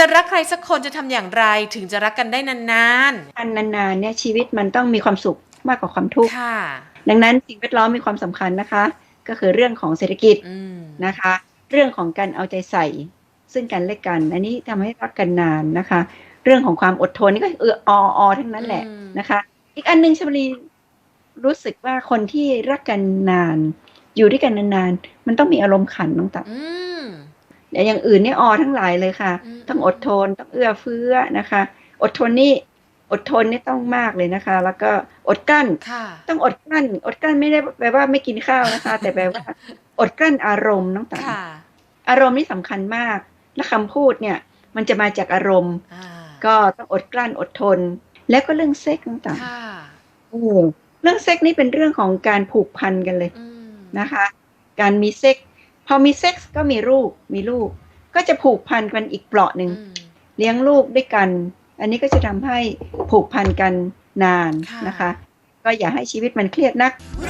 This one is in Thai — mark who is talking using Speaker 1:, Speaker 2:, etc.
Speaker 1: จะรักใครสักคนจะทำอย่างไรถึงจะรักกันได้นาน
Speaker 2: อันนานๆเนี่ยชีวิตมันต้องมีความสุขมากกว่าความทุกข์
Speaker 1: ๆค่ะ
Speaker 2: ดังนั้นสิ่งแวดล้อมมีความสำคัญนะคะ ก็คือเรื่องของเศรษฐกิจ
Speaker 1: อืม
Speaker 2: นะคะ เรื่องของการเอาใจใส่ ซึ่งกันและกัน อันนี้ทำให้รักกันนานนะคะ เรื่องของความอดทนนี่ก็เอออออทั้งนั้นแหละ
Speaker 1: อืม
Speaker 2: นะคะ อีกอันหนึ่งชมรีรู้สึกว่าคนที่รักกันนาน อยู่ด้วยกันนานๆมันต้องมีอารมณ์ขันน้องตับ
Speaker 1: อืม
Speaker 2: แต่อย่างอื่นเนี่ยออทั้งหลายเลยค่ะ
Speaker 1: อืม
Speaker 2: ต้องอดทนต้องเอื้อเฟื้อนะคะ อดทนนี่อดทนนี่ต้องมากเลยนะคะ แล้วก็อดกลั้น
Speaker 1: ค่ะ
Speaker 2: ต้องอดกลั้น อดกลั้นไม่ได้แปลว่าไม่กินข้าวนะคะ แต่แปลว่า อดกลั้นอารมณ์น้องตา
Speaker 1: ค่ะ
Speaker 2: อารมณ์นี่สำคัญมาก และคำพูดเนี่ย มันจะมาจากอารมณ์
Speaker 1: อ่า
Speaker 2: ก็ต้องอดกลั้นอดทน แล้วก็เรื่องเซ็กน้องตา
Speaker 1: ค่ะ
Speaker 2: โอ้เรื่องเซ็กนี่เป็นเรื่องของการผูกพันกันเลย
Speaker 1: อืม
Speaker 2: นะคะ การมีเซ็ก พอมีเซ็กก็มีลูกมีลูก ก็จะผูกพันกันอีกเปราะหนึ่ง
Speaker 1: อืม
Speaker 2: เลี้ยงลูกด้วยกัน อันนี้ก็จะทำให้ผูกพันกันนาน
Speaker 1: ค่ะ
Speaker 2: นะคะ ก็อย่าให้ชีวิตมันเครียดนัก
Speaker 3: เรา